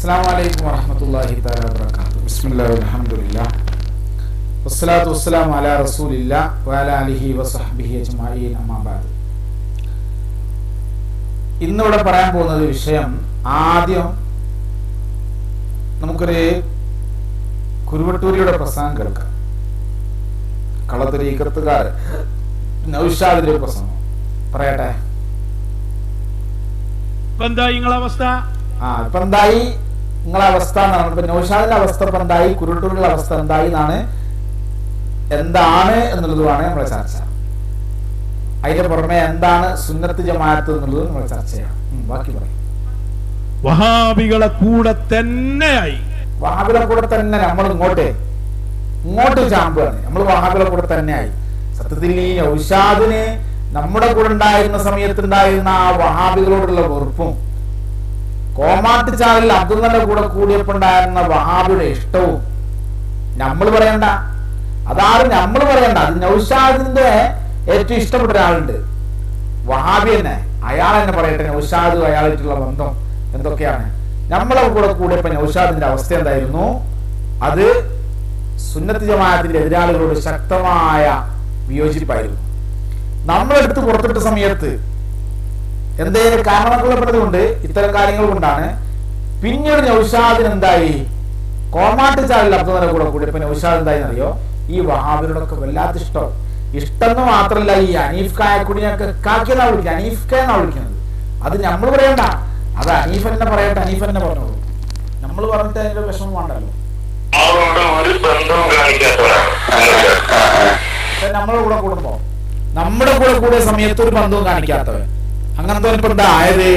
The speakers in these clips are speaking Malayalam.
അസ്സാം വലൈക്കും വറഹമത്തല്ലാഹി താല വാബർക്കാത്തു ബിസ്മില്ലാ അൽഹംദുലില്ലാ. വസ്സലാത്തു വസ്സലാം അലാ റസൂലില്ല വഅലാ അലിഹി വസഹ്ബിഹി അജ്മഈൻ അമ്മാ ബഅദ് ഇന്നിവിടെ പറയാൻ പോകുന്നത് വിഷയം ആദ്യം നമുക്കൊരു കുരുവട്ടൂരിയുടെ പ്രസംഗം കേൾക്കാം. കളത്തരീക്കത്തുകാർ നൗഷാദിന്റെ ഒരു പ്രസംഗം. പറയട്ടെ. എന്താ നിങ്ങളെ അവസ്ഥ ആ ഇപ്പൊ എന്തായി? നിങ്ങളെ അവസ്ഥ എന്നാണ് ഇപ്പൊ നൗഷാദിന്റെ അവസ്ഥ ഇപ്പൊ എന്തായി? കുരുട്ടൂരിന്റെ അവസ്ഥ എന്തായി എന്നാണ് എന്താണ് എന്നുള്ളതുമാണ് നമ്മുടെ ചർച്ച. അതിന്റെ പുറമെ എന്താണ് സുന്നത്ത് ജമാഅത്ത് എന്നുള്ളത് നമ്മൾ ചർച്ച ചെയ്യാം ബാക്കി പറയും. വഹാബികളെ കൂടെ തന്നെയായി. വഹാബികളെ കൂടെ തന്നെ നമ്മൾ ഇങ്ങോട്ട് ഇങ്ങോട്ട് ചാമ്പാണ് നമ്മൾ വഹാബികളെ കൂടെ തന്നെയായി. സത്യത്തിൽ ഈ ഔഷാദിന് നമ്മുടെ കൂടെ ഉണ്ടായിരുന്ന സമയത്ത് ഉണ്ടായിരുന്ന ആ വഹാബികളോടുള്ള വെറുപ്പും കോമാട്ട് ചാനലിൽ അബ്ദുള്ളന്റെ കൂടെ കൂടിയപ്പോണ്ടായിരുന്ന വഹാബിയുടെ ഇഷ്ടവും നമ്മൾ പറയണ്ട. അതാരും നമ്മൾ പറയണ്ട. അത് നൗഷാദിന്റെ ഏറ്റവും ഇഷ്ടപ്പെട്ട ഒരാളുണ്ട്. വഹാബി തന്നെ. അയാൾ തന്നെ പറയട്ടെ നൗഷാദ് അയാളായിട്ടുള്ള ബന്ധം എന്തൊക്കെയാണ്? നമ്മളെ കൂടെ കൂടിയപ്പോ നൗഷാദിന്റെ അവസ്ഥ എന്തായിരുന്നു? അത് സുന്നത്ത് ജമാഅത്തിന്റെ എതിരാളികളോട് ശക്തമായ വിയോജിപ്പായിരുന്നു. നമ്മളെടുത്ത് പുറത്തിട്ട സമയത്ത് എന്തെങ്കിലും കാരണങ്ങൾ കൊണ്ട് ഇത്തരം കാര്യങ്ങൾ കൊണ്ടാണ്. പിന്നീട് നൗഷാദിന് എന്തായി? കോമാട്ട് ചാലിൽ അബ്ദുള്ള കൂടെ കൂടി. ഇപ്പൊ നൗഷാദ് എന്തായി അറിയോ ഈ വഹാബിനോടൊക്കെ വല്ലാത്ത ഇഷ്ടം. ഇഷ്ടം എന്ന് മാത്രമല്ല ഈ അനീഫ് കായക്കുടിനൊക്കെ കാക്കിയെന്നാ വിളിക്കുന്നത്. അനീഫ് ക എന്നാ വിളിക്കുന്നത്. അത് നമ്മൾ പറയണ്ട. അത് അനീഫ് തന്നെ പറയട്ടെ. അനീഫ് തന്നെ പറഞ്ഞോളൂ. നമ്മൾ പറഞ്ഞിട്ട് അതിന്റെ വിഷമം വേണ്ടല്ലോ. നമ്മുടെ കൂടെ കൂടുമ്പോ നമ്മുടെ കൂടെ കൂടിയ സമയത്ത് ഒരു ബന്ധവും കാണിക്കാത്തവൻ. അങ്ങനത്തെ ഇപ്പൊ ആയത്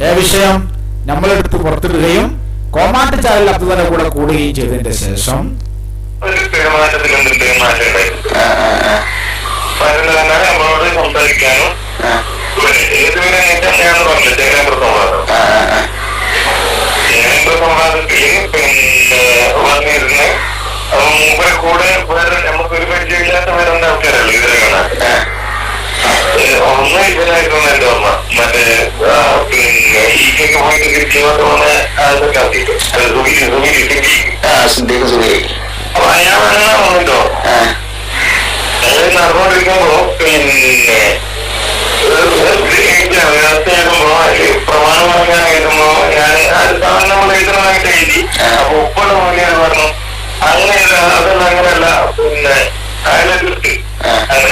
ഏ വിഷയം നമ്മളെടുത്ത് പുറത്തിടുകയും കോമാട്ട് ചാനൽ തന്നെ കൂടെ കൂടുകയും ചെയ്തതിന്റെ ശേഷം നമ്മളോട് സംസാരിക്കാനും ഏതുവരെ നീറ്റാണ് പറഞ്ഞത് ജനപ്ര സംവാദം. ജനപ്ര സംവാദത്തിൽ പിന്നെ വന്നിരുന്ന് മൂപ്പരെ കൂടെ വേറെ നമുക്കൊരു പരിചയമില്ലാത്ത വേറെ രണ്ട് ആൾക്കാരല്ലോ ഇതിലെ കാണാൻ ഒന്ന് ഇവരായിരുന്നു എന്റെ ഓർമ്മ മറ്റേ പിന്നെ ഈക്കൊക്കെ പോയിട്ട് തിരിച്ചു വന്ന അതൊക്കെ ആക്കിയിട്ട് സുഖിരി സുഖിരി സുഖിരി അപ്പൊ അയാളാണ് വന്നിട്ടോ? അയാൾ നടന്നുകൊണ്ടിരിക്കുമ്പോ പിന്നെ പ്രമാണം പറഞ്ഞാൽ എഴുതുമ്പോ ഞാൻ സാധനം നമ്മൾ എഴുതണമായിട്ട് എഴുതി. അപ്പൊ ഉപ്പുള്ള മൂല്യം പറഞ്ഞു അങ്ങനെയല്ല അതൊന്നും അങ്ങനെയല്ല. പിന്നെ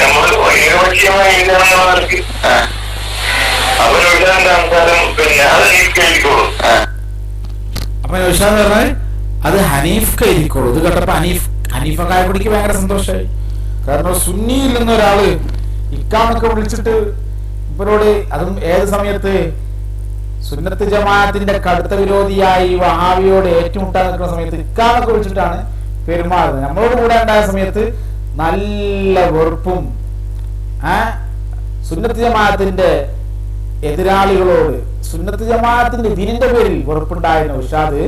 നമ്മൾ ഏകപക്ഷീയമായി എഴുതണമെന്നവർക്ക് അവരുടെ സംസാരം പിന്നെ അത് എനിക്ക് എഴുതിക്കോളും അപ്പൊ ഉഷാന്ന് പറഞ്ഞാൽ അത് ഹനീഫ് കൈരിക്കോളൂ ഇത് കേട്ടപ്പോ ഹനീഫ് ഹനീഫ കായക്കുടിക്ക് ഭയങ്കര സന്തോഷമായി. കാരണം സുന്നിയിൽ നിന്ന് ഒരാൾ ഇക്കാമൊക്കെ വിളിച്ചിട്ട് ഇവരോട് അതും ഏത് സമയത്ത് സുന്നത്ത് ജമാഅത്തിന്റെ കടുത്ത വിരോധിയായി വഹാവിയോട് ഏറ്റുമുട്ടാൻ നിൽക്കുന്ന സമയത്ത് ഇക്കാമൊക്കെ വിളിച്ചിട്ടാണ് പെരുമാറുന്നത്. നമ്മളോട് കൂടെ ഉണ്ടായ സമയത്ത് നല്ല വെറുപ്പും ആ സുന്നത്ത് ജമാഅത്തിന്റെ എതിരാളികളോട് സുന്നത്ത് ജമാഅത്തിന്റെ ഇതിന്റെ പേരിൽ വെറുപ്പുണ്ടായ നൗഷാദ്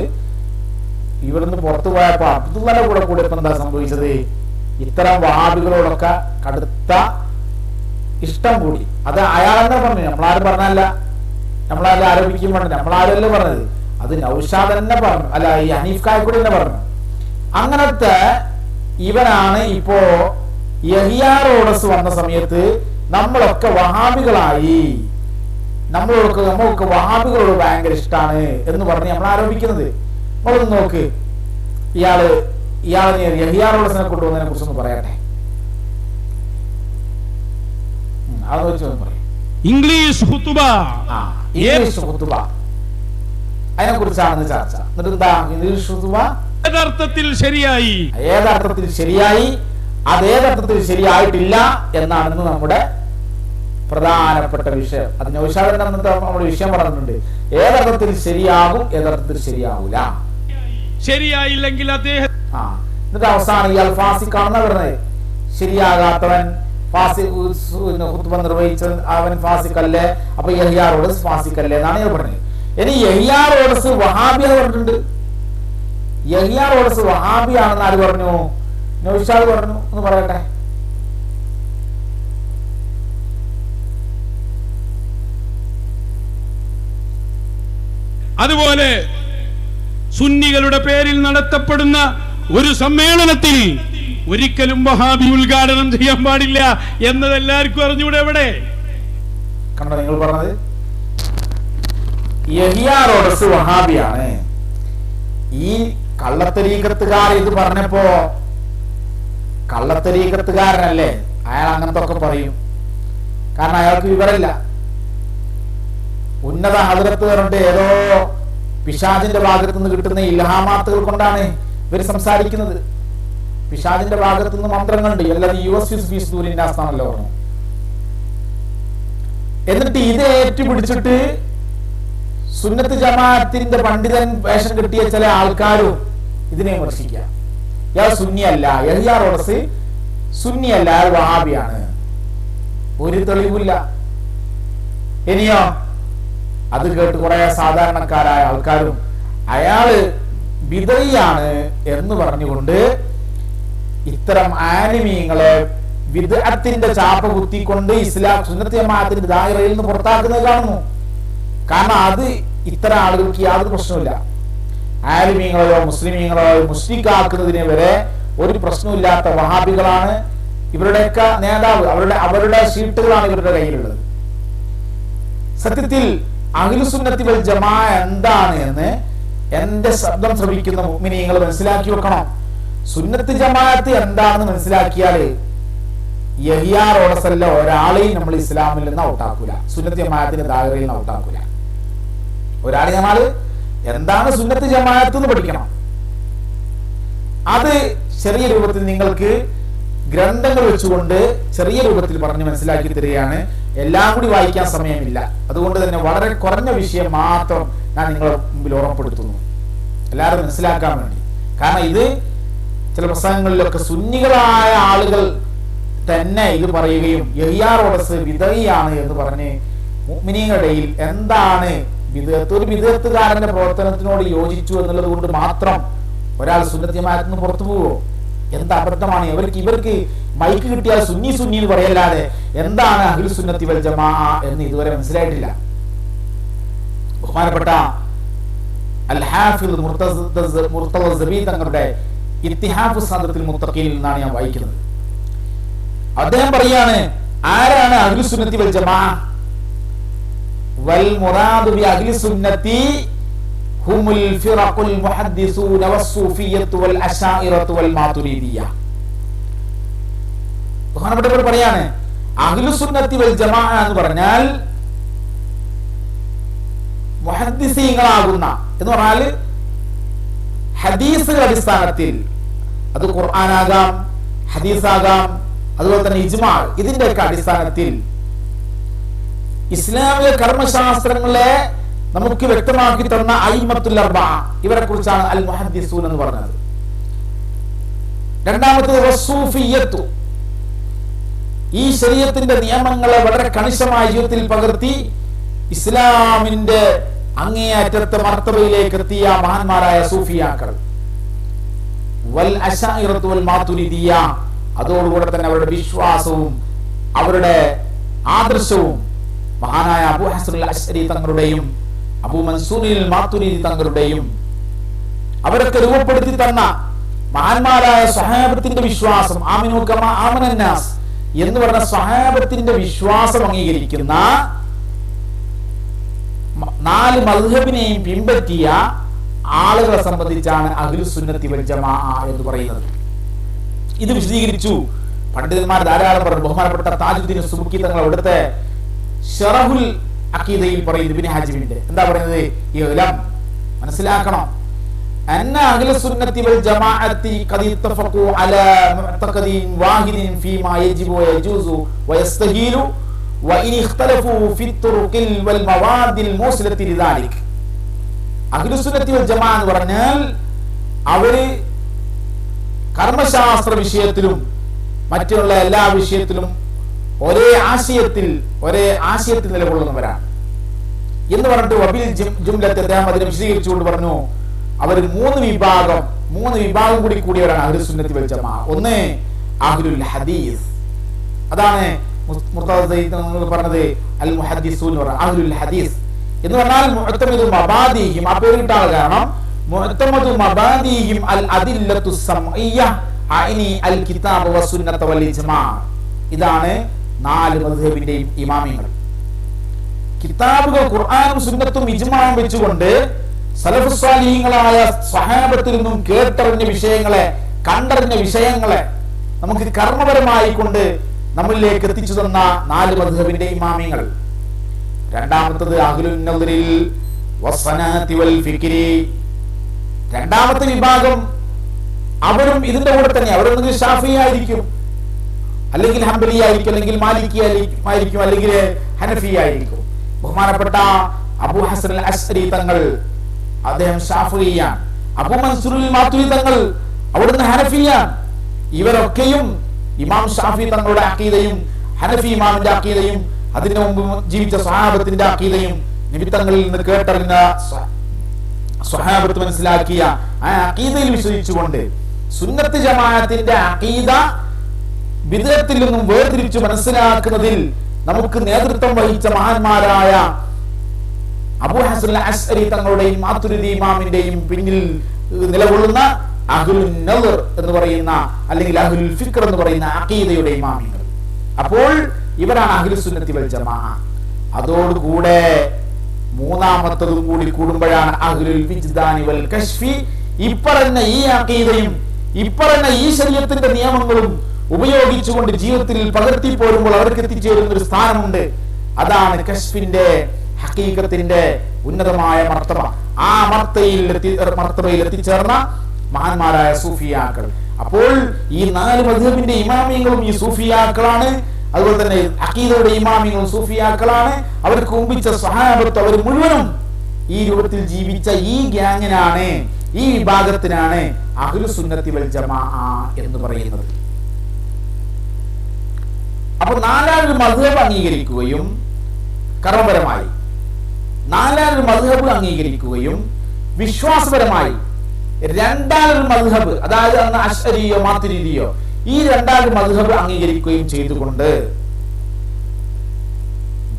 ഇവിടുന്ന് പുറത്തു പോയപ്പോ അബ്ദുള്ളയുടെ കൂടെ കൂടെ ഇപ്പൊ എന്താ സംഭവിച്ചത്? ഇത്തരം വാദികളോടൊക്കെ കടുത്ത ഇഷ്ടം കൂടി. അത് അയാളെന്നെ പറഞ്ഞു. നമ്മളാരും പറഞ്ഞല്ല. നമ്മളാരും ആരോപിക്കുകയും പറഞ്ഞു നമ്മളാരല്ലേ പറഞ്ഞത്? അത് നൗഷാദ് തന്നെ പറഞ്ഞു. അല്ല ഈ ഹനീഫ് കായക്കൂടി തന്നെ പറഞ്ഞു. അങ്ങനത്തെ ഇവനാണ് ഇപ്പോ യഹിയാറോഡസ് വന്ന സമയത്ത് നമ്മളൊക്കെ വഹാബികളായി. നമ്മളൊക്കെ നമ്മൾക്ക് വഹാബികളോട് ഭയങ്കര ഇഷ്ടമാണ് എന്ന് പറഞ്ഞ് നമ്മൾ ആരോപിക്കുന്നത്. നമ്മളൊന്ന് നോക്ക്. ഇയാൾ ഇയാളെ യഹിയാറോഡസിനെ കൊണ്ടുവന്നതിനെ കുറിച്ചൊന്ന് പറയട്ടെ. ഇംഗ്ലീഷ് ഇംഗ്ലീഷ് അതിനെ കുറിച്ചാണ് ചർച്ച. എന്നിട്ട് എന്താ ഇംഗ്ലീഷ് ഖുതുബ യഥാർത്ഥത്തിൽ ശരിയായി? ഏതർത്ഥത്തിൽ ശരിയായി? അതേതർത്ഥത്തിൽ ശരിയായിട്ടില്ല എന്നാണെന്ന് നമ്മുടെ പ്രധാനപ്പെട്ട വിഷയം. അത് നൗഷാദിന്റെ അന്നത്തെ നമ്മുടെ വിഷയം പറഞ്ഞിട്ടുണ്ട്. ഏതർത്ഥത്തിൽ ശരിയാകും ഏതർത്ഥത്തിൽ ശരിയാവൂല. ശരിയായില്ലെങ്കിൽ അദ്ദേഹം ആ എന്നിട്ട് അവസാനം ഇയാൾ ഫാസിക്കാണെന്നാ പറഞ്ഞത്? ശരിയാകാത്തവൻ ഫാസി നിർവഹിച്ച അവൻ ഫാസിക്കല്ലേ അപ്പൊ യഹിയാറോട് ഫാസിക്കല്ലേ എന്നാണ് ഞാൻ പറഞ്ഞത്. ഇനി യഹിയാറോഡസ് വഹാബി എന്ന് പറഞ്ഞിട്ടുണ്ട്. യഹിയാർ വഹാബിയാണെന്ന് ആര് പറഞ്ഞു? നൗഷാദ് പറഞ്ഞു എന്ന് പറയട്ടെ. അതുപോലെ സുന്നികളുടെ പേരിൽ നടത്തപ്പെടുന്ന ഒരു സമ്മേളനത്തിൽ ഒരിക്കലും വഹാബി ഉദ്ഘാടനം ചെയ്യാൻ പാടില്ല എന്നത് എല്ലാവർക്കും അറിഞ്ഞൂടെ എവിടെ? കണ്ടോ നിങ്ങൾ പറഞ്ഞത്? യഹിയാർ വഹാബിയാണ് ഈ കള്ളത്തരീകത്തുകാർ ഇത് പറഞ്ഞപ്പോ കള്ളത്തരീകത്തുകാരനല്ലേ അയാൾ അങ്ങനത്തെ ഒക്കെ പറയും. കാരണം അയാൾക്ക് വിവരമില്ല. ഉന്നത ഹദരത്ത് പറഞ്ഞിട്ട് ഏതോ പിശാജിന്റെ ഭാഗത്ത് നിന്ന് കിട്ടുന്ന ഇലഹാമാത്തുകൾ കൊണ്ടാണ് ഇവർ സംസാരിക്കുന്നത്. പിശാജിന്റെ ഭാഗത്ത് നിന്ന് മന്ത്രങ്ങളുണ്ട് അല്ലാതെ യു എസ് ബി ദൂരിന്റെ ആസ്ഥാനല്ലോ പറഞ്ഞു. എന്നിട്ട് ഇത് ഏറ്റുപിടിച്ചിട്ട് സുന്നത്ത് ജമാഅത്തിന്റെ പണ്ഡിതൻ വേഷം കെട്ടിയ ചില ആൾക്കാരും ഇതിനെ വിമർശിക്കാം ഇയാൾ സുന്നിയല്ല എഹിയാർ സുന്നിയല്ല അയാൾ വഹാബിയാണ്. ഒരു തെളിവില്ല ഇനിയോ? അത് കേട്ട് കുറെ സാധാരണക്കാരായ ആൾക്കാരും അയാൾ വിതയാണ് എന്ന് പറഞ്ഞുകൊണ്ട് ഇത്തരം ആനിമീങ്ങളെ വിദഗ്ധത്തിന്റെ ചാപ്പ കുത്തിക്കൊണ്ട് ഇസ്ലാം സുന്നത്ത് ജമാഅത്തിന്റെ ദായറയിൽ നിന്ന് പുറത്താക്കുന്നത് കാണുന്നു. കാരണം അത് ഇത്തരം ആളുകൾക്ക് യാതൊരു പ്രശ്നമില്ല ആലിമീങ്ങളെയോ മുസ്ലിമീങ്ങളെയോ മുസ്ലിക്കാക്കുന്നതിനെ വരെ ഒരു പ്രശ്നമില്ലാത്ത വഹാബികളാണ് ഇവരുടെയൊക്കെ നേതാവ്. അവരുടെ അവരുടെ സീറ്റുകളാണ് ഇവരുടെ കയ്യിലുള്ളത്. സത്യത്തിൽ അഖിലുസുന്നത്തി വൽ ജമാ എന്താണ് എന്ന് എന്റെ ശബ്ദം ശ്രമിക്കുന്ന നിങ്ങൾ മനസ്സിലാക്കി വെക്കണം. സുന്നത്ത് ജമാഅത്ത് എന്താണെന്ന് മനസ്സിലാക്കിയാൽ യഹിയാർ റോഡസല്ല ഒരാളെയും നമ്മൾ ഇസ്ലാമിൽ നിന്ന് ഔട്ടാക്കൂല. സുന്നത്ത് ജമാഅത്തിന്റെ ദായറയിൽ നിന്ന് ഔട്ടാക്കൂല. ഒരാളെ ഞമ്മൾ എന്താണ് സുന്നത്ത് ജമാഅത്ത് എന്ന് പഠിക്കണം? അത് ചെറിയ രൂപത്തിൽ നിങ്ങൾക്ക് ഗ്രന്ഥങ്ങൾ വെച്ചുകൊണ്ട് ചെറിയ രൂപത്തിൽ പറഞ്ഞ് മനസ്സിലാക്കി തരികയാണ്. എല്ലാം കൂടി വായിക്കാൻ സമയമില്ല. അതുകൊണ്ട് തന്നെ വളരെ കുറഞ്ഞ വിഷയം മാത്രം ഞാൻ നിങ്ങളെ മുമ്പിൽ ഓർമ്മപ്പെടുത്തുന്നു. എല്ലാവരും മനസ്സിലാക്കാൻ വേണ്ടി. കാരണം ഇത് ചില പ്രസംഗങ്ങളിലൊക്കെ സുന്നികളായ ആളുകൾ തന്നെ ഇത് പറയുകയും യഹിയാറോടസ് വിതറിയാണ് എന്ന് പറഞ്ഞ് മുഅ്മിനീങ്ങളുടെ എന്താണ് വിദഗത്ത് ഒരു വിദഗത്തുകാരന്റെ പ്രവർത്തനത്തിനോട് യോജിച്ചു എന്നുള്ളത് കൊണ്ട് മാത്രം ഒരാൾ സുന്നത്യമാരത്തിൽ നിന്ന് പുറത്തു പോവോ? എന്ത് അബദ്ധമാണ്? ഇവർക്ക് ഇവർക്ക് മൈക്ക് കിട്ടിയാൽ സുന്നി സുന്നി എന്ന് പറയല്ലാതെ എന്താണ് അഖിൽ സുന്നത്തി വൽ ജമാ എന്ന് ഇതുവരെ മനസ്സിലായിട്ടില്ല. ബഹുമാനപ്പെട്ട അൽ തങ്ങളുടെ ഇത്തിഹാഫ് സാദത്തിൽ നിന്നാണ് ഞാൻ വായിക്കുന്നത്. അദ്ദേഹം പറയാണ് ആരാണ് അഖിൽ സുന്നത്തി വൽ ജമാ? വൽ മുറാദു ബി അഖിൽ സുന്നത്തി ഫിറഖുൽ മുഹദ്ദിസൂന വൽ അശാഇറത്തു വൽ മാതുരീദിയ. സുന്നത്തി വൽ എന്ന് പറഞ്ഞാൽ മുഹദ്ദിസീങ്ങളാകുന്ന എന്ന് പറഞ്ഞാൽ ഹദീസുകൾ അടിസ്ഥാനത്തിൽ അത് ഖുർആനാകാം ഹദീസാകാം അതുപോലെ തന്നെ ഇജ്മാ ഇതിന്റെയൊക്കെ അടിസ്ഥാനത്തിൽ ഇസ്ലാമിക കർമ്മശാസ്ത്രങ്ങളെ നമുക്ക് വ്യക്തമാക്കി തന്ന അയിമത്തുൽ അർബ. ഇവരെ കുറിച്ചാണ് അൽ മുഹദ്ദിസൂൻ എന്ന് പറഞ്ഞത്. രണ്ടാമത്തത് വസ്സൂഫിയ്യത്തു ഈ ശരീരത്തിന്റെ നിയമങ്ങളെ വളരെ കണിശമായ ജീവിതത്തിൽ പകർത്തി ഇസ്ലാമിന്റെ അങ്ങേയറ്റത്തെ മർത്തബയിലേക്ക് എത്തിയ മഹാന്മാരായ സൂഫിയാക്കൾ. വൽ വൽ മാതുരിദിയ അതോടുകൂടെ തന്നെ അവരുടെ വിശ്വാസവും അവരുടെ ആദർശവും മഹാനായ അബു ഹസൻ അശ്രി തങ്ങളുടെയും അബു മൻസൂറിൽ മാത്തുരി തങ്ങളുടെയും അവരൊക്കെ രൂപപ്പെടുത്തി തന്ന മഹാന്മാരായ സഹാബത്തിന്റെ വിശ്വാസം ആമിനുക്കമ കമ ആമനന്നാസ് എന്ന് പറഞ്ഞ സഹാബത്തിന്റെ വിശ്വാസം അംഗീകരിക്കുന്ന നാല് മധുഹബിനെയും പിൻപറ്റിയ ആളുകളെ സംബന്ധിച്ചാണ് അഖിലു സുന്നത്തി വൽ എന്ന് പറയുന്നത്. ഇത് വിശദീകരിച്ചു. പണ്ഡിതന്മാർ ധാരാളം പറഞ്ഞു. ബഹുമാനപ്പെട്ട താജുദ്ദീൻ സുബുക്കി തങ്ങൾ അവിടുത്തെ ഷറഹുൽ അക്കീദയിൽ പറയുന്നു ഇബ്നു ഹാജിമിന്റെ. എന്താ പറയുന്നത്? ഇലം. മനസ്സിലാക്കണം. അന്ന അഹ്ല സുന്നത്തി വൽ ജമാഅത്തി ഖദീ ഇത്തഫഖു അലാ മുഅ്തഖദിൻ വാഹിദിൻ ഫീമാ യജിബു വയജൂസു വയസ്തഹീലു വഇൻ ഇഖ്തലഫു ഫി തുറുഖിൽ വൽ മവാദിൽ മൂസിലത്തി ലിദാലിക്. അഹ്ലു സുന്നത്തി വൽ ജമാഅ എന്ന് പറഞ്ഞാൽ അവർ കർമ്മശാസ്ത്ര വിഷയത്തിലും മറ്റുള്ള എല്ലാ വിഷയത്തിലും ഒരേ ആശയത്തിൽ ഒരേ ആശയത്തിൽ നിലകൊള്ളുന്നവരാണ്. എന്ന് പറഞ്ഞിട്ട് വബിൽ ജുംലത്തെ അദ്ദേഹം അതിനെ വിശദീകരിച്ചുകൊണ്ട് പറഞ്ഞു അവർ മൂന്ന് വിഭാഗം മൂന്ന് വിഭാഗം കൂടി കൂടിയവരാണ് അഹ്ലു സുന്നത്തി വൽ ജമാ. ഒന്ന് അഹ്ലുൽ ഹദീസ്. അതാണ് നിങ്ങൾ പറഞ്ഞത് അൽ മുഹദ്ദിസൂൻ അഹ്ലുൽ ഹദീസ്. എന്ന് പറഞ്ഞാൽ മുഅത്തമിദു മബാദിഹിം ആ പേര് കിട്ടാൻ കാരണം മുഅത്തമദു മബാദിഹിം അൽ അദില്ലത്തു സമഇയ്യ അഇനി അൽ കിതാബ് വസുന്നത വൽ ഇജ്മാ. ഇതാണ് നാല് മധുഹബിന്റെയും ഇമാമിങ്ങൾ. കിതാബുകൾ ഖുർആാനും സുന്നത്തും ഇജ്മാവും വെച്ചുകൊണ്ട് സലഫുസ്വാലീങ്ങളായ സഹാബത്തിൽ നിന്നും കേട്ടറിഞ്ഞ വിഷയങ്ങളെ കണ്ടറിഞ്ഞ വിഷയങ്ങളെ നമുക്ക് കർമ്മപരമായി കൊണ്ട് നമ്മളിലേക്ക് എത്തിച്ചു തന്ന നാല് മധുഹബിന്റെ ഇമാമിങ്ങൾ. രണ്ടാമത്തത് ഫിക്രി. രണ്ടാമത്തെ വിഭാഗം അവരും ഇതിന്റെ കൂടെ തന്നെ അവരൊന്നെങ്കിൽ ഷാഫി ആയിരിക്കും അല്ലെങ്കിൽ ഹംബലി ആയിരിക്കും അല്ലെങ്കിൽ മാലിക്കി ആയിരിക്കും അല്ലെങ്കിൽ ഹനഫി ആയിരിക്കും. ബഹുമാനപ്പെട്ട അബു ഹസൻ അസ്രി തങ്ങൾ അദ്ദേഹം ഷാഫിയാണ് അബു മൻസൂറുൽ മാത്തുരി തങ്ങൾ അവിടുന്ന് ഹനഫിയാണ്. ഇവരൊക്കെയും ഇമാം ഷാഫി തങ്ങളുടെ അക്കീതയും ഹനഫി ഇമാമിന്റെ അക്കീതയും അതിനു മുമ്പ് ജീവിച്ച സ്വഹാബത്തിന്റെ അക്കീതയും നിമിത്തങ്ങളിൽ നിന്ന് കേട്ടറിഞ്ഞ സ്വ- സ്വഹാബത്ത് മനസ്സിലാക്കിയ ആ അക്കീതയിൽ വിശ്വസിച്ചുകൊണ്ട് സുന്നത്ത് ജമാഅത്തിന്റെ അക്കീദ വിദഗ്ധത്തിൽ നിന്നും വേർതിരിച്ചു മനസ്സിലാക്കുന്നതിൽ നമുക്ക് നേതൃത്വം വഹിച്ച മഹാന്മാരായ അബു ഹസൻ അസ്അരി തങ്ങളുടെയും മാതുരിദി ഇമാമിന്റെയും പിന്നിൽ നിലകൊള്ളുന്ന അഹുൽ നദർ എന്ന് പറയുന്ന അല്ലെങ്കിൽ അഹുൽ ഫിക്ർ എന്ന് പറയുന്ന അഖീദയുടെ ഇമാമിങ്ങൾ അപ്പോൾ ഇവരാണ് അഹ്ലു സുന്നത്തി വൽ ജമാ. അതോടുകൂടെ മൂന്നാമത്തതും കൂടി കൂടുമ്പോഴാണ് അഹ്ലുൽ വിജ്ദാനി വൽ കശ്ഫി. ഇപ്പറഞ്ഞ ഈ അഖീദയും ഇപ്പറഞ്ഞ ഈ ശരീരത്തിന്റെ നിയമങ്ങളും ഉപയോഗിച്ചുകൊണ്ട് ജീവിതത്തിൽ പകർത്തി പോരുമ്പോൾ അവർക്ക് എത്തിച്ചേരുന്ന ഒരു സ്ഥാനമുണ്ട്. അതാണ് കശ്ഫിന്റെ ഹക്കീകത്തിന്റെ ഉന്നതമായ മർത്തബ. ആ മർത്തയിൽ മർത്തബയിൽ എത്തിച്ചേർന്ന മഹാന്മാരായ സൂഫിയാക്കൾ. അപ്പോൾ ഈ നാല് മധുബിന്റെ ഇമാമിയങ്ങളും ഈ സൂഫിയാക്കളാണ്. അതുപോലെ തന്നെ അക്കീദയുടെ ഇമാമിയങ്ങളും സൂഫിയാക്കളാണ്. അവർക്ക് മുമ്പിച്ച സഹാബത്ത് അവർ മുഴുവനും ഈ രൂപത്തിൽ ജീവിച്ച ഈ ഗ്യാങ്ങിനാണ് ഈ വിഭാഗത്തിനാണ് അഹ്ലു സുന്നത്തി വൽ ജമാ എന്ന് പറയുന്നത്. അപ്പൊ നാലാമത് മധുഹബ് അംഗീകരിക്കുകയും കർമ്മപരമായി. നാലാമത് മധുഹബ് അംഗീകരിക്കുകയും വിശ്വാസപരമായി. രണ്ടാമത് മധുഹബ് അതായത് അന്ന് അശ്വരിയോ മാത്തിരിയോ ഈ രണ്ടാമത് മധുഹബ് അംഗീകരിക്കുകയും ചെയ്തുകൊണ്ട്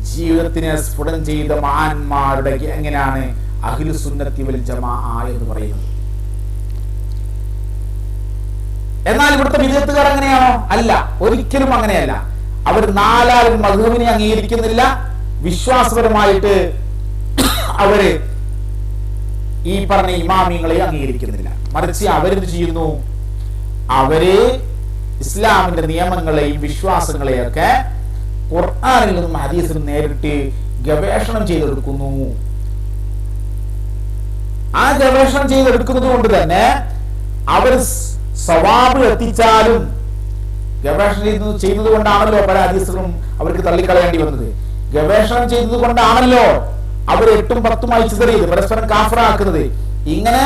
ജീവിതത്തിനെ സ്ഫുടം ചെയ്ത മഹാന്മാരുടെ എങ്ങനെയാണ് അഖിലു സുന്നത്തി വൽ ജമാ എന്ന് പറയുന്നത്. എന്നാൽ ഇവിടുത്തെ വിദഗ്ധക്കാർ അങ്ങനെയാണോ? അല്ല ഒരിക്കലും അങ്ങനെയല്ല. അവർ നാലാലും മധുവിനെ അംഗീകരിക്കുന്നില്ല. വിശ്വാസപരമായിട്ട് അവർ ഈ പറഞ്ഞ ഇമാമിങ്ങളെ അംഗീകരിക്കുന്നില്ല. മറിച്ച് അവരെന്ത് ചെയ്യുന്നു? അവർ ഇസ്ലാമിന്റെ നിയമങ്ങളെയും വിശ്വാസങ്ങളെയൊക്കെ ഖുർആാനിൽ നിന്നും ഹദീസിൽ നേരിട്ട് ഗവേഷണം ചെയ്തെടുക്കുന്നു. ആ ഗവേഷണം ചെയ്തെടുക്കുന്നത് കൊണ്ട് തന്നെ അവർ സവാബ് എത്തിച്ചാലും ഗവേഷണം ചെയ്തത് ചെയ്യുന്നത് കൊണ്ടാണല്ലോ പല ഹദീസുകളും അവർക്ക് തള്ളിക്കളയേണ്ടി വന്നത്. ഗവേഷണം ചെയ്തത് കൊണ്ടാണല്ലോ അവർ എട്ടും പത്തുമായി ചിതറിയത് പരസ്പരം കാഫറാക്കുന്നത്. ഇങ്ങനെ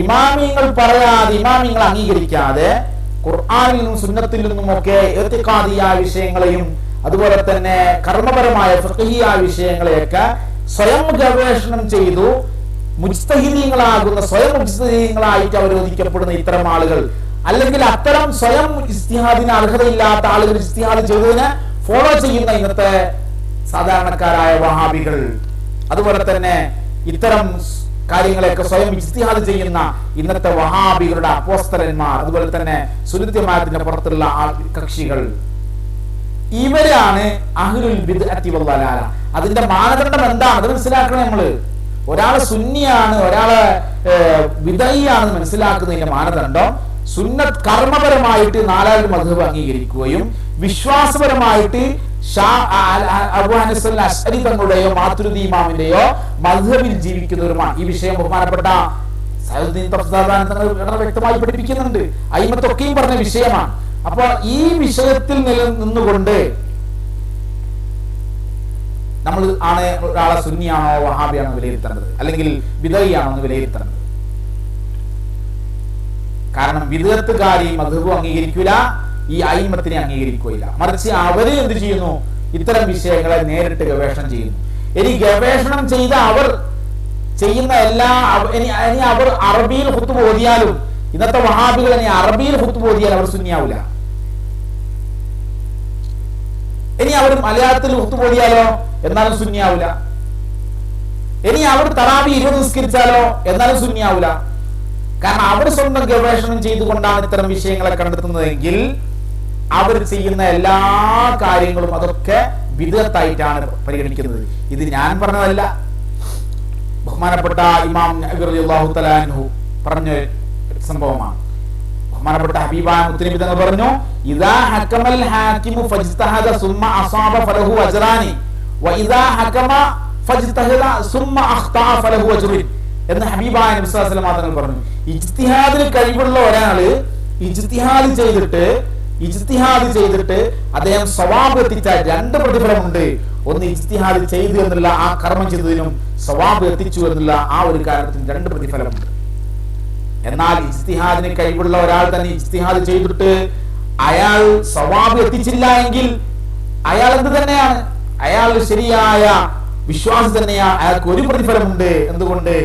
ഇമാമിയങ്ങൾ പറയാതെ ഇമാമിയങ്ങൾ അംഗീകരിക്കാതെ ഖുർആാനിൽ നിന്നും സുന്നത്തിൽ നിന്നും ഒക്കെ എത്തിക്കാതിയായ വിഷയങ്ങളെയും അതുപോലെ തന്നെ കർമ്മപരമായ ഫിഖഹിയായ വിഷയങ്ങളെയൊക്കെ സ്വയം ഗവേഷണം ചെയ്തു മുജ്തഹിദീങ്ങളാകുന്ന സ്വയം മുജ്തഹിദീങ്ങളായിട്ട് അവരോധിക്കപ്പെടുന്ന ഇത്തരം ആളുകൾ. അല്ലെങ്കിൽ അത്തരം സ്വയം ഇസ്തിഹാദിന് അർഹതയില്ലാത്ത ആളുകൾ ഇസ്തിഹാദ് ചെയ്തതിന് ഫോളോ ചെയ്യുന്ന ഇന്നത്തെ സാധാരണക്കാരായ വഹാബികൾ. അതുപോലെ തന്നെ ഇത്തരം കാര്യങ്ങളെയൊക്കെ സ്വയം ഇസ്തിഹാദ് ചെയ്യുന്ന ഇന്നത്തെ വഹാബികളുടെ അപ്പോസ്തലന്മാർ അതുപോലെ തന്നെ സുനിത്യമായത്തിന്റെ പുറത്തുള്ള കക്ഷികൾ. ഇവരാണ് അഹ്ലുൽ ബിദ്അത്തി അതിന്റെ മാനദണ്ഡം എന്താണ് അത് മനസ്സിലാക്കണം നമ്മൾ. ഒരാൾ സുന്നിയാണ് ഒരാൾ വിധയിയാണ് മനസ്സിലാക്കുന്നതിന്റെ മാനദണ്ഡം സുന്നത്ത് കർമ്മപരമായിട്ട് നാലാമത് മധുബ് അംഗീകരിക്കുകയും വിശ്വാസപരമായിട്ട് അശ്അരി തങ്ങളുടെയോ മാതുരുദി ഇമാമിന്റെയോ മധുബിൽ ജീവിക്കുന്നവരുമാണ്. ഈ വിഷയം ബഹുമാനപ്പെട്ട തങ്ങൾ വളരെ വ്യക്തമായി പഠിപ്പിക്കുന്നുണ്ട്. അയിമത്തൊക്കെയും പറഞ്ഞ വിഷയമാണ്. അപ്പൊ ഈ വിഷയത്തിൽ നില നിന്നുകൊണ്ട് നമ്മൾ ആണ് ഒരാളെ സുന്നിയാണോ വഹാബിയാണോ വിലയിരുത്തേണ്ടത്? അല്ലെങ്കിൽ വിധയിയാണോ എന്ന് വിലയിരുത്തേണ്ടത്? കാരണം വിധത്തുകാരി മധുവും അംഗീകരിക്കില്ല ഈ അയിമത്തിനെ അംഗീകരിക്കുകയില്ല. മറിച്ച് അവർ എന്ത് ചെയ്യുന്നു? ഇത്തരം വിഷയങ്ങളെ നേരിട്ട് ഗവേഷണം ചെയ്യുന്നു. ഇനി ഗവേഷണം ചെയ്ത അവർ ചെയ്യുന്ന എല്ലാ ഇനി അവർ അറബിയിൽ ഹുത്ത് ഓതിയാലും ഇന്നത്തെ വഹാബികൾ ഇനി അറബിയിൽ ഹുത്ത് ഓതിയാൽ അവർ സുന്നിയാവില്ല ഇനി അവർ മലയാളത്തിൽ ഹുത്ത് ഓതിയാലോ? എന്നാലും സുന്നിയാവില്ല ഇനി അവർ തറാവി ഇരുപത് നിസ്കരിച്ചാലോ? എന്നാലും സുന്നിയാവൂല. കാരണം അവർ സ്വന്തം ഗവേഷണം ചെയ്തുകൊണ്ടാണ് ഇത്തരം വിഷയങ്ങളെ കണ്ടെത്തുന്നതെങ്കിൽ അവർ ചെയ്യുന്ന എല്ലാ കാര്യങ്ങളും അതൊക്കെ വിധത്തായിട്ടാണ് പരിഗണിക്കുന്നത്. ഇത് ഞാൻ പറഞ്ഞതല്ല. ബഹുമാനപ്പെട്ട ഇമാം തആല അൻഹു പറഞ്ഞ സംഭവമാണ്. ബഹുമാനപ്പെട്ട ഹബീബായ മുത്തനബി തങ്ങൾ പറഞ്ഞു ഇദാ ഹക്കമൽ ഹാക്കിമു ഫജ്തഹദ സുമ്മ അസാബ ഫലഹു അജ്റാനി വ ഇദാ ഹക്കമ ഫജ്തഹദ സുമ്മ അഖ്താ ഫലഹു അജ്റുൻ. എന്ന് ഹബീബായ നബി സല്ലല്ലാഹു അലൈഹി വസല്ലം പറഞ്ഞു. ഇജ്തിഹാദിന് കഴിവുള്ള ഒരാൾ ഇജ്തിഹാദ് ചെയ്തിട്ട് ഇജ്തിഹാദ് ചെയ്തിട്ട് അദ്ദേഹം സവാബ് എത്തിച്ച രണ്ട് പ്രതിഫലമുണ്ട്. ഒന്ന് ഇജ്തിഹാദ് ചെയ്തു എന്നുള്ള ആ കർമ്മം ചെയ്തതിനും സവാബ് എത്തിച്ചു എന്നുള്ള ആ ഒരു കാരണത്തിന് രണ്ട് പ്രതിഫലമുണ്ട്. എന്നാൽ ഇജ്തിഹാദിന് കഴിവുള്ള ഒരാൾ തന്നെ ഇജ്തിഹാദ് ചെയ്തിട്ട് അയാൾ സവാബ് എത്തിച്ചില്ല എങ്കിൽ അയാൾ എന്ത് തന്നെയാണ്? അയാൾ ശരിയായ വിശ്വാസം തന്നെയാണ് അയാൾക്ക് ഒരു പ്രതിഫലമുണ്ട്. എന്തുകൊണ്ട്?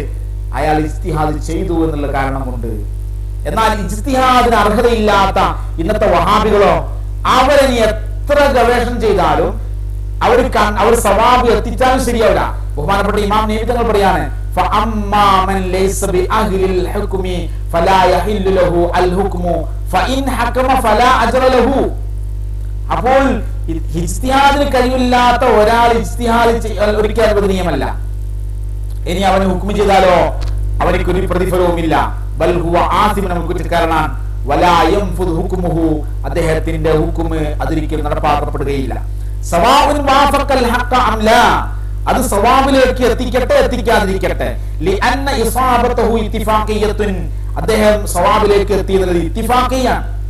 അയാൾ ഇജ്തിഹാദ് ചെയ്തു എന്നുള്ള കാരണം കൊണ്ട് എന്നാൽ ഇജ്തിഹാദിന് അർഹതയില്ലാത്ത ഇന്നത്തെ വഹാബികളോ അവരെ എത്ര ഗവേഷണം ചെയ്താലും അവർ അവർ സവാബ് എത്തിച്ചാലും ശരിയാവില്ല. ബഹുമാനപ്പെട്ട ഇമാം നിയമിതങ്ങൾ പറയാണ് അപ്പോൾ കഴിവില്ലാത്ത ഒരാൾ ഒരിക്കലും അനുവദനീയമല്ല ഇനി അവന് ഹുക്കും ചെയ്താലോ? അവനിക്ക് ഒരു പ്രതിഫലവുമില്ല. ബൽ ഹുവ ആസിമൻ അവൻ കുറ്റക്കാരനാണ് വലാ യംഫുദ് ഹുക്മുഹു. അദ്ദേഹത്തിന്റെ ഹുക്കുമ് അതൊരിക്കലും നടപ്പാക്കപ്പെടുകയില്ല. ഹഖ അംല അത് സവാബിലേക്ക് എത്തിക്കട്ടെ എത്തിക്കാതിരിക്കട്ടെ. ലിഅന്ന ഇസാബതഹു അദ്ദേഹം സവാബിലേക്ക് എത്തിയത് ഇത്തിഫാഖിയാണ്.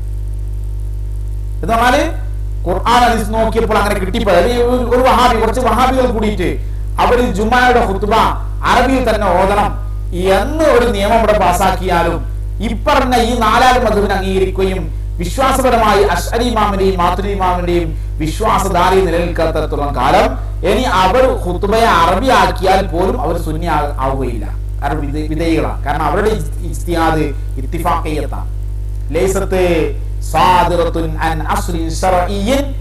ഖുർആൻ ഹദീസ് നോക്കിയപ്പോൾ അങ്ങനെ കിട്ടിപ്പോയത് ഒരു- വഹാബി കുറച്ച് വഹാബികൾ കൂടിയിട്ട്. അവർ ജുമായുടെ ഹുത്തുബ അറബിയിൽ തന്നെ ഓതണം. എന്ന് ഒരു നിയമം ഇവിടെ പാസാക്കിയാലും ഇപ്പറഞ്ഞ ഈ നാലാൽ മധുവിനെ അംഗീകരിക്കുകയും വിശ്വാസപരമായി അഷ്അരി ഇമാമിന്റെയും മാത്രി ഇമാമിന്റെയും വിശ്വാസധാരി നിലനിൽക്കാത്തത്തോളം കാലം ഇനി അവർ ഹുത്തുബയെ അറബി ആക്കിയാൽ പോലും അവർ സുന്നി ആവുകയില്ല. കാരണം വിധേ- വിധേയികളാണ് കാരണം അവരുടെ ഇസ്തിയാദ് ഇത്തിഫാഖിയത്താണ്. ലൈസത്ത് സാദിറത്തുൻ അൻ അസ്ലിൻ ശർഇയ്യിൻ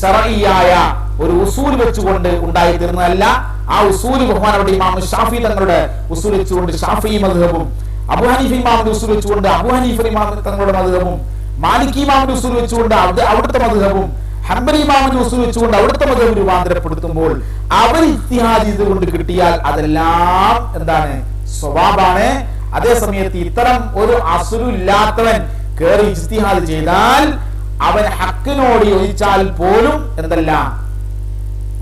ശർഇയ്യായ ഒരു ഉസൂൽ വെച്ചുകൊണ്ട് ഉണ്ടായി തീർന്നതല്ല ആ ഉസൂൽ ബഹുമാനപ്പെട്ട ഇമാം ഷാഫി തങ്ങളുടെ ഉസൂൽ വെച്ചുകൊണ്ട് ഷാഫി മദ്ഹബും അബു ഹനീഫ് ഇമാമിന്റെ ഉസൂൽ വെച്ചുകൊണ്ട് അബു ഹനീഫ് ഇമാം തങ്ങളുടെ മദ്ഹബും മാലിക് ഇമാമിന്റെ ഉസൂൽ വെച്ചുകൊണ്ട് അവിടെ അവിടുത്തെ മദ്ഹബും ഹംബലി ഇമാമിന്റെ ഉസൂൽ വെച്ചുകൊണ്ട് അവിടുത്തെ മദ്ഹബ് രൂപാന്തരപ്പെടുത്തുമ്പോൾ അവർ ഇത്തിഹാദ് ചെയ്തുകൊണ്ട് കിട്ടിയാൽ അതെല്ലാം എന്താണ്? സ്വഭാവാണ്. അതേസമയത്ത് ഇത്തരം ഒരു അസുരില്ലാത്തവൻ കേറി ഇജ്തിഹാദ് ചെയ്താൽ അവൻ ഹക്കിനോട് യോജിച്ചാൽ പോലും എന്തല്ല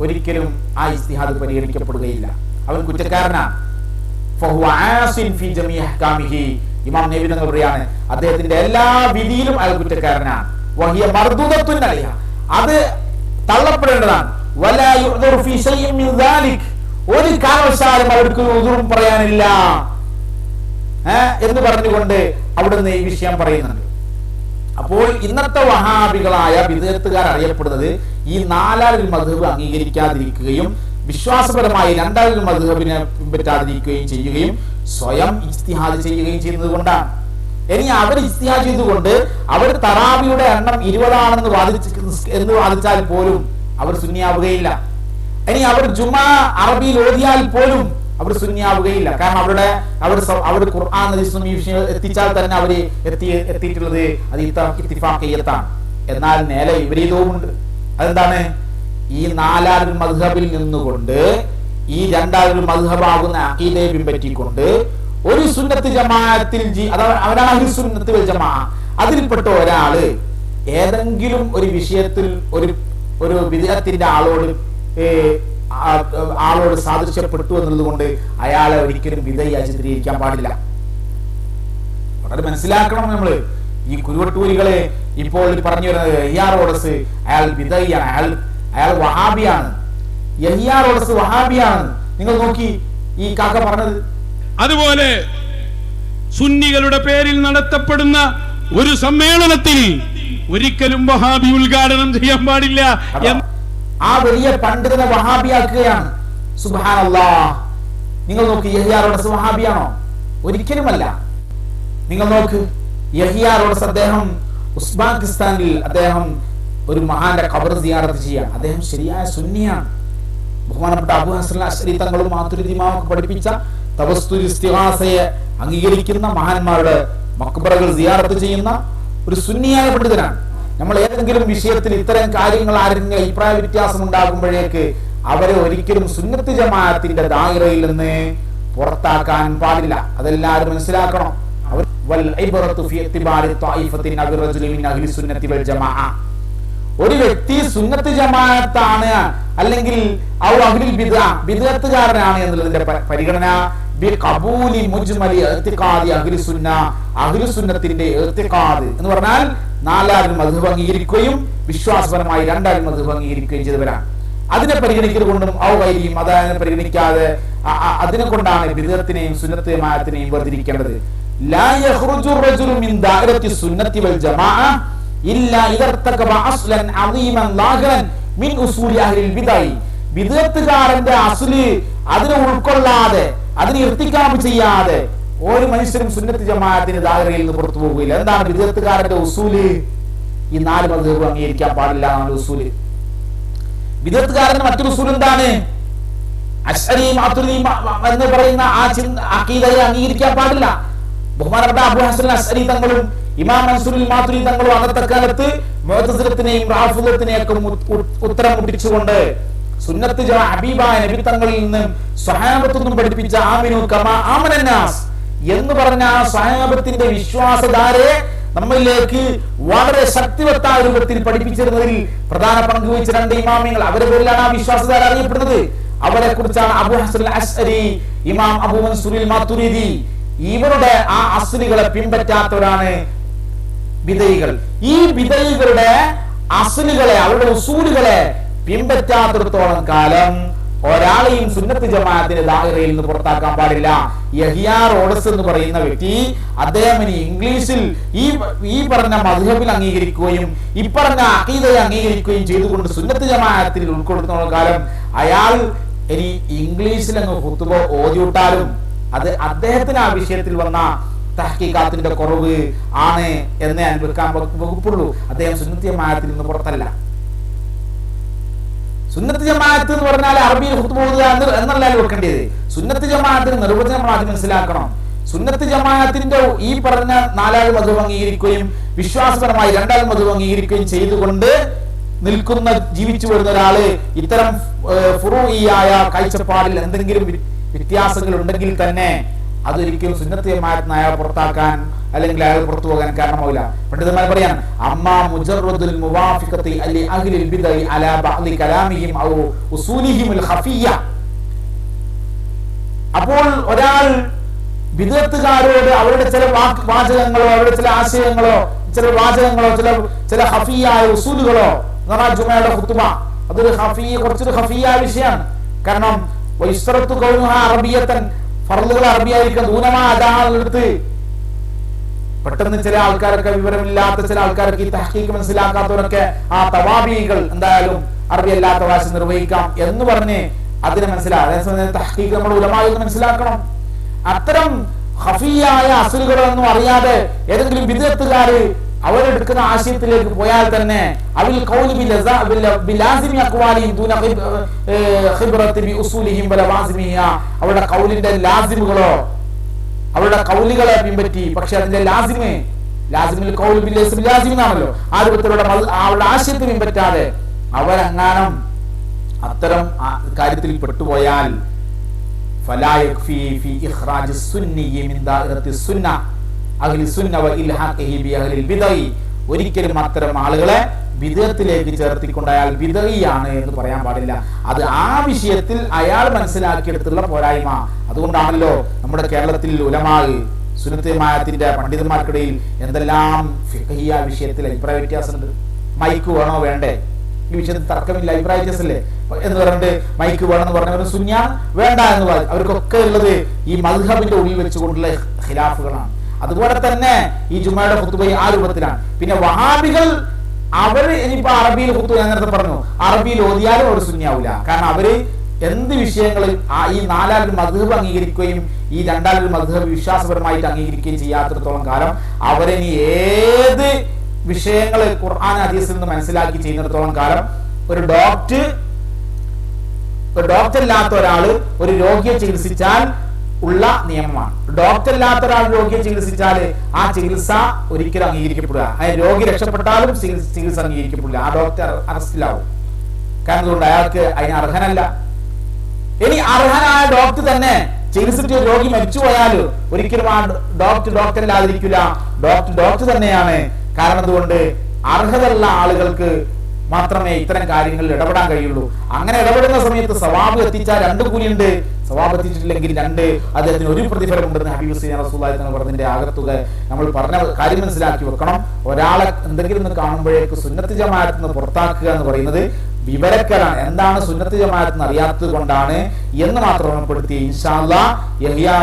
ഒരിക്കലും ആ ഇസ്തിഹാദ് പരിഗണിക്കപ്പെടുകയില്ല. അവൻ കുറ്റക്കാരനാണ്. ഇമാം അദ്ദേഹത്തിന്റെ എല്ലാ വിധിയിലും അയാൾ കുറ്റക്കാരനാണ് വഹിയ അലിയ അത് തള്ളപ്പെടേണ്ടതാണ്. ഒരു കാരണവശാലും അവർക്ക് ഉദുറും പറയാനില്ല. എന്ന് പറഞ്ഞുകൊണ്ട് അവിടുന്ന് ഈ വിഷയം പറയുന്നുണ്ട്. അപ്പോൾ ഇന്നത്തെ വഹാബികളായ വിദേഹത്തുകാർ അറിയപ്പെടുന്നത് ഈ നാലാളിൽ മധുബ് അംഗീകരിക്കാതിരിക്കുകയും വിശ്വാസപരമായി രണ്ടാളിൽ മധുബിനെ പിൻപറ്റാതിരിക്കുകയും ചെയ്യുകയും സ്വയം ഇസ്തിഹാദ് ചെയ്യുകയും ചെയ്യുന്നത് കൊണ്ടാണ്. ഇനി അവർ ഇസ്തിഹാദ് ചെയ്തുകൊണ്ട് അവർ തറാബിയുടെ എണ്ണം ഇരുപതാണെന്ന് വാദിച്ച് എന്ന് വാദിച്ചാൽ പോലും അവർ സുന്നിയാവുകയില്ല. ഇനി അവർ ജുമാ അറബിയിൽ ഓതിയാൽ പോലും അവർ സുന്നിയാവുകയില്ല കാരണം അവരുടെ അവർ അവർ ഖുർആൻ എത്തിച്ചാൽ തന്നെ അവർ എത്തി എത്തിയിട്ടുള്ളത് അത് ഇത്തിഫാഖിയത്താണ് എന്നാൽ നേരെ വിപരീതവുമുണ്ട് അതെന്താണ്? ഈ നാലാൾ മദ്ഹബിൽ നിന്നുകൊണ്ട് ഈ രണ്ടാൾ മധുഹബാകുന്ന അഖീദയെ പിൻപറ്റിക്കൊണ്ട് ഒരു സുന്നത്ത് ജമാഅത്തിൽ അവരാണ് അഹ്ലു സുന്നത്ത് ജമാ. അതിൽപ്പെട്ട ഒരാൾ ഏതെങ്കിലും ഒരു വിഷയത്തിൽ ഒരു ഒരു വിദേഹത്തിന്റെ ആളോട് ആളോട് സാദൃശ്യപ്പെട്ടു എന്നുള്ളത് കൊണ്ട് അയാളെ ഒരിക്കലും വിധേയ ചിത്രീകരിക്കാൻ പാടില്ല. വളരെ മനസ്സിലാക്കണം നമ്മൾ. ഈ കുരുവട്ടൂരികളെ ഇപ്പോൾ പറഞ്ഞു വരുന്നത് യഹിയാറോഡസ് അയാൾ വിധേയാണ്. അയാൾ അയാൾ വഹാബിയാണ്. യഹിയാറോഡസ് വഹാബിയാണ്. നിങ്ങൾ നോക്കി ഈ കാക്ക പറഞ്ഞത്. അതുപോലെ സുന്നികളുടെ പേരിൽ നടത്തപ്പെടുന്ന ഒരു സമ്മേളനത്തിൽ ഒരിക്കലും വഹാബി ഉദ്ഘാടനം ചെയ്യാൻ പാടില്ല എന്ന് ആ വലിയ പണ്ഡിതനെ വഹാബിയാക്കുകയാണ്. സുബാനല്ലാ നിങ്ങൾ നോക്ക് യഹിയാറോട് സുഹാബിയാണോ ഒരിക്കലുമല്ല. നിങ്ങൾ നോക്ക് യഹിയാറോട് അദ്ദേഹം ഉസ്ബാക്കിസ്ഥാനിൽ അദ്ദേഹം ഒരു മഹാന്റെ കബർ സിയാറത്ത് ചെയ്യാം. അദ്ദേഹം ശരിയായ സുന്നിയാണ്. ബഹുമാനപ്പെട്ട അബു ഹസൻ അശ്രീ തങ്ങളും മാതുരിദിമാവൊക്കെ പഠിപ്പിച്ച തപസ്തുരി ഇസ്തിഹാസയെ അംഗീകരിക്കുന്ന മഹാന്മാരുടെ മക്ബറകൾ സിയാറത്ത് ചെയ്യുന്ന ഒരു സുന്നിയായ പണ്ഡിതനാണ്. നമ്മൾ ഏതെങ്കിലും വിഷയത്തിൽ ഇത്തരം കാര്യങ്ങൾ ആരെങ്കിലും അഭിപ്രായ വ്യത്യാസം ഉണ്ടാകുമ്പോഴേക്ക് അവരെ ഒരിക്കലും സുന്നത്ത് ജമാഅത്തിന്റെ ദായിറയിൽ നിന്ന് പുറത്താക്കാൻ പാടില്ല. അതെല്ലാവരും മനസ്സിലാക്കണം. ഒരു വ്യക്തി സുന്നത്ത് ജമാഅത്താണ് അല്ലെങ്കിൽ ബിദ്അത്തുകാരനാണ് എന്നുള്ളതിന്റെ പരിഗണന എന്ന് പറഞ്ഞാൽ നാലാരും മധുബ് അംഗീകരിക്കുകയും വിശ്വാസപരമായി രണ്ടാരും മധു അംഗീകരിക്കുകയും ചെയ്തവരാണ്. അതിനെ പരിഗണിക്കലുകൊണ്ടും ഔ വൈരിയും അതായത് പരിഗണിക്കാതെ അതിനെ കൊണ്ടാണ് ബിരുദത്തിനെയും സുന്നത്തെയും ജമാഅത്തിനെയും വേർതിരിക്കേണ്ടത്. അതിനെ ഉൾക്കൊള്ളാതെ അതിനെ ഇർത്തിക്കാബ് ചെയ്യാതെ ഒരു മനുഷ്യരും സുന്നത്ത് ജമാഅത്തിന് ദാഹിറയിൽ നിന്ന് പുറത്തു പോകില്ല എന്താണ് വിദഗ്ധക്കാരന്റെ ഉസൂൽ? ഈ നാല് മദ്ഹബ് അംഗീകരിക്കാൻ പാടില്ല എന്നാണ് ഉസൂൽ. വിദഗ്ധക്കാരന്റെ മറ്റൊരു ഉസൂൽ എന്താണ്? അശ്അരി മാതുരി എന്ന് പറയുന്ന ആ ചിന്ത അംഗീകരിക്കാൻ പാടില്ല. ബഹുമാനപ്പെട്ട അബു ഹസൻ അശ്അരി തങ്ങളും ഇമാം മൻസൂറിൽ മാതുരി തങ്ങളും അന്നത്തെ കാലത്ത് മുഅ്തസിലത്തിനെയും റാഫിദത്തിനെയും ഒക്കെ ഉത്തരം മുട്ടിച്ചുകൊണ്ട് സുന്നത്ത് ഹബീബായ നബി തങ്ങളിൽ നിന്നും സ്വഹാബത്തൊന്നും പഠിപ്പിച്ച ആമിനു കമാ ആമനന്നാസ് എന്ന് പറഞ്ഞ ആ സ്വഹാബത്തിന്റെ വിശ്വാസധാരയെ നമ്മളിലേക്ക് വളരെ ശക്തിവത്തായ രൂപത്തിൽ പഠിപ്പിച്ചിരുന്നതിൽ പ്രധാന പങ്ക് വഹിച്ച രണ്ട് ഇമാമിങ്ങൾ. അവരെ പേരിലാണ് ആ വിശ്വാസധാര അറിയപ്പെടുന്നത്. അവരെ കുറിച്ചാണ് അബു ഹസൻ അസ്അരി ഇമാം അബു മൻസൂരിൽ മാതുരിദി ഇവരുടെ ആ അസ്ലികളെ പിൻപറ്റാത്തവരാണ് വിധയികൾ. ഈ വിധയികളുടെ അസലുകളെ അവരുടെ ഉസൂലുകളെ പിൻപറ്റാത്തിടത്തോളം കാലം ഒരാളെയും സുന്നത്ത് ജമാഅത്തിന്റെ ദാഹിറയിൽ നിന്ന് പുറത്താക്കാൻ പാടില്ല. യഹിയാ റോഡസ് എന്ന് പറയുന്ന വ്യക്തി അദ്ദേഹം ഇനി ഇംഗ്ലീഷിൽ ഈ ഈ പറഞ്ഞ മധുഹബിൽ അംഗീകരിക്കുകയും ഇപ്പറഞ്ഞ അഖീദയെ അംഗീകരിക്കുകയും ചെയ്തുകൊണ്ട് സുന്നത്ത് ജമാഅത്തിൽ ഉൾക്കൊള്ളുന്ന കാലം അയാൾ ഇനി ഇംഗ്ലീഷിൽ അങ്ങ് ഖുത്ബ ഓതിവിട്ടാലും അത് അദ്ദേഹത്തിന് ആ വിഷയത്തിൽ വന്ന തഹ്കീഖാത്തിന്റെ കുറവ് ആണ് എന്നേ അനുഭവിക്കാൻ വെക്കാൻ വകു- വകുപ്പുള്ളൂ. അദ്ദേഹം സുന്നത്തി ജമാഅത്തിൽ നിന്ന് പുറത്തല്ല. സുന്നത്ത് ജമാഅത്ത് എന്ന് പറഞ്ഞാൽ അറബിയിൽ എന്ന് എന്നല്ല വെക്കേണ്ടത്. സുന്നത്ത് ജമാഅത്തിന് നിർവചനം ആദ്യം മനസ്സിലാക്കണം. സുന്നത്ത് ജമാഅത്തിന്റെ ഈ പറഞ്ഞ നാലാൾ മധു അംഗീകരിക്കുകയും വിശ്വാസപരമായി രണ്ടാൾ മധു അംഗീകരിക്കുകയും ചെയ്തുകൊണ്ട് നിൽക്കുന്ന ജീവിച്ചു വരുന്ന ഒരാൾ ഇത്തരം ഫുറൂഇയായ കാഴ്ചപ്പാടിൽ എന്തെങ്കിലും വ്യത്യാസങ്ങൾ ഉണ്ടെങ്കിൽ തന്നെ അതൊരിക്കലും സുന്നത്ത് ജമാഅത്ത് അയാൾ പുറത്താക്കാൻ അല്ലെങ്കിൽ അയാൾ പുറത്തു പോകാൻ കാരണമാവില്ല. പണ്ഡിതന്മാർ പറയാം അമ്മ മുജറദുൽ മുവാഫിഖത്തി അലി അഹ്ലിൽ ബിദഇ അലാ ബഅദി കലാമിഹിം ഔ ഉസൂലിഹിം ഖഫിയ അപ്പോൾ ഒരാൾ വിദഗ്ധക്കാരോട് അവരുടെ ചില വാചകങ്ങളോ അവരുടെ ചില ആശയങ്ങളോ ചില വാചകങ്ങളോ ചില ചില ഹഫിയായ ഉസൂലുകളോ എന്ന് പറഞ്ഞാൽ ജുമയുടെ ഹുത്തുമ അതൊരു ഹഫീ കുറച്ചൊരു ഹഫിയായ വിഷയമാണ്. കാരണം അറബിയത്തൻ ഫർളുകൾ അറബിയായിരിക്കാം. ദൂനമാ അതാണെടുത്ത് പെട്ടെന്ന് ചില ആൾക്കാരൊക്കെ വിവരമില്ലാത്ത ചില ആൾക്കാരൊക്കെ ഈ തഹ്കീക്ക് മനസ്സിലാക്കാത്തവരൊക്കെ ആ തവാബികൾ എന്തായാലും അറബി അല്ലാത്ത ഭാഷ നിർവഹിക്കാം എന്ന് പറഞ്ഞ് അതിനെ മനസ്സിലാക്കാം അതേസമയം തഹ്കീക്ക് നമ്മൾ ഉലമായി മനസ്സിലാക്കണം. അത്തരം ഹഫിയായ അസുലുകളൊന്നും അറിയാതെ ഏതെങ്കിലും വിദഗ്ധക്കാര് അവരെടുക്കുന്ന ആശയത്തിലേക്ക് പോയാൽ തന്നെ അവിൽ അവരുടെ കൗലിന്റെ ലാസിമുകളോ അവരുടെ കൗലികളെ പിൻപറ്റി പക്ഷെ അതിന്റെ ലാസിമ് ലാസിമിൽ കൗൽ ലാസിം എന്നാണല്ലോ ആ രൂപത്തിലുള്ള അവരുടെ ആശയത്തെ പിൻപറ്റാതെ അവരങ്ങാനം അത്തരം കാര്യത്തിൽ പെട്ടുപോയാൽ ഫലാ ഫി ഫി ഇഖ്റാജ് മിൻ ദാഇറത്തി സുന്ന. സുന്നവ ബി ഒരിക്കലും അത്തരം ആളുകളെ വിധത്തിലേക്ക് ചേർത്തിക്കൊണ്ട് അയാൾ എന്ന് പറയാൻ പാടില്ല. അത് ആ വിഷയത്തിൽ അയാൾ മനസ്സിലാക്കിയെടുത്തുള്ള പോരായ്മ. അതുകൊണ്ടാണല്ലോ നമ്മുടെ കേരളത്തിൽ ഉലമായി സുനത്തിമായത്തിന്റെ പണ്ഡിതന്മാർക്കിടയിൽ എന്തെല്ലാം ഫിഖിയ വിഷയത്തിൽ അഭിപ്രായ വ്യത്യാസമുണ്ട്. മൈക്ക് വേണോ വേണ്ടേ? ഈ വിഷയത്തിൽ തർക്കമില്ല അഭിപ്രായ വ്യത്യാസമല്ലേ? എന്ന് പറഞ്ഞിട്ട് മൈക്ക് വേണമെന്ന് പറഞ്ഞവർ സുന്യാൻ വേണ്ട എന്ന് പറഞ്ഞു. അവർക്കൊക്കെ ഉള്ളത് ഈ മധുഹബിന്റെ ഉള്ളിൽ വെച്ചുകൊണ്ടുള്ള ഖിലാഫുകളാണ്. അതുപോലെ തന്നെ ഈ ജുമയുടെ ഹുത്തുബൈ ആ രൂപത്തിലാണ്. പിന്നെ വഹാബികൾ അവർ ഇനിയിപ്പോ അറബിയിൽ ഹുത്തു ഞാൻ നേരത്തെ പറഞ്ഞു അറബിയിൽ ഓതിയാലും അവർ സുന്യാവില്ല കാരണം അവർ എന്ത് വിഷയങ്ങളിൽ ഈ നാലാളിൽ മധുഹബ് അംഗീകരിക്കുകയും ഈ രണ്ടാളിൽ മധുഹബ് വിശ്വാസപരമായിട്ട് അംഗീകരിക്കുകയും ചെയ്യാത്തിടത്തോളം കാലം അവരിനി ഏത് വിഷയങ്ങൾ ഖുർആൻ ഹദീസിൽ നിന്ന് മനസ്സിലാക്കി ചെയ്യുന്നിടത്തോളം കാലം ഒരു ഡോക്ടർ ഒരു ഡോക്ടർ ഇല്ലാത്ത ഒരാൾ ഒരു രോഗിയെ ചികിത്സിച്ചാൽ ഉള്ള നിയമമാണ്. ഡോക്ടർ ഇല്ലാത്ത ഒരാൾ രോഗിയെ ചികിത്സിച്ചാൽ ആ ചികിത്സ ഒരിക്കലും അംഗീകരിക്കപ്പെടുക അതായത് രോഗി രക്ഷപ്പെട്ടാലും ചികിത്സ അംഗീകരിക്കപ്പെടില്ല. ആ ഡോക്ടർ അറസ്റ്റിലാവും. കാരണം അതുകൊണ്ട് അയാൾക്ക് അതിന് അർഹനല്ല. ഇനി അർഹനായ ഡോക്ടർ തന്നെ ചികിത്സിച്ച് രോഗി മരിച്ചു പോയാൽ ഒരിക്കലും ആ ഡോക്ടർ ഡോക്ടർ ഇല്ലാതിരിക്കില്ല. ഡോക്ടർ ഡോക്ടർ തന്നെയാണ്. കാരണം അതുകൊണ്ട് അർഹതയുള്ള ആളുകൾക്ക് മാത്രമേ ഇത്തരം കാര്യങ്ങളിൽ ഇടപെടാൻ കഴിയുള്ളൂ. അങ്ങനെ ഇടപെടുന്ന സമയത്ത് സവാബ് എത്തിച്ചാൽ രണ്ട് കൂലിയുണ്ട്. സവാബ് എത്തിച്ചിട്ടില്ലെങ്കിൽ രണ്ട്. അദ്ദേഹത്തിന് ഒരു പ്രതിഫലം ഉണ്ടെന്ന് ഹബീബ് ഹുസൈൻ റസൂലായി പറഞ്ഞതിന്റെ ആകത്തുക നമ്മൾ പറഞ്ഞ കാര്യം മനസ്സിലാക്കി വെക്കണം. ഒരാളെ എന്തെങ്കിലും കാണുമ്പോഴേക്ക് സുന്നത്ത് ജമാഅത്ത് പുറത്താക്കുക എന്ന് പറയുന്നത് വിവരക്കലാണ്. എന്താണ് സുന്നത്ത് ജമാഅത്ത് അറിയാത്തത് കൊണ്ടാണ് എന്ന് മാത്രം ഓർമ്മപ്പെടുത്തി ഇൻഷാല്ല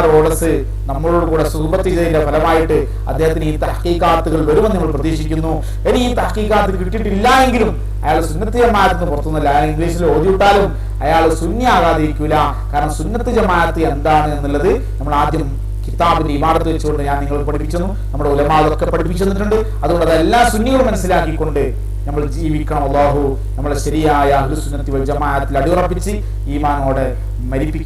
റോഡസ് നമ്മളോട് കൂടെ സുഹൃത്ത് ചെയ്തതിന്റെ ഫലമായിട്ട് അദ്ദേഹത്തിന് ഈ തഹക്കീക്കാത്തുകൾ വരുമെന്ന് നമ്മൾ പ്രതീക്ഷിക്കുന്നു. ഇനി ഈ തഹക്കീക്കാത്ത് കിട്ടിയിട്ടില്ല എങ്കിലും അയാൾ സുന്നത്ത് ജമാഅത്തിന് പുറത്തുനിന്നില്ല. അയാൾ ഇംഗ്ലീഷിൽ ഓതിവിട്ടാലും അയാൾ സുന്നിയാകാതിരിക്കൂല. കാരണം സുന്നത്ത് ജമാഅത്ത് എന്താണ് എന്നുള്ളത് നമ്മൾ ആദ്യം കിതാബിന്റെ ഇമാറത്ത് വെച്ചുകൊണ്ട് ഞാൻ നിങ്ങൾ പഠിപ്പിച്ചു നമ്മുടെ ഉലമാതൊക്കെ പഠിപ്പിച്ചു തന്നിട്ടുണ്ട്. അതുകൊണ്ട് അതെല്ലാ സുന്നികളും മനസ്സിലാക്കിക്കൊണ്ട് നമ്മൾ ജീവിക്കണം അള്ളാഹു നമ്മളെ ശരിയായ അഹ്ലുസുന്നത്തി വൽ ജമാഅത്തിൽ അടിയുറപ്പിച്ച് ഈമാനോടെ മരിപ്പിക്കണം.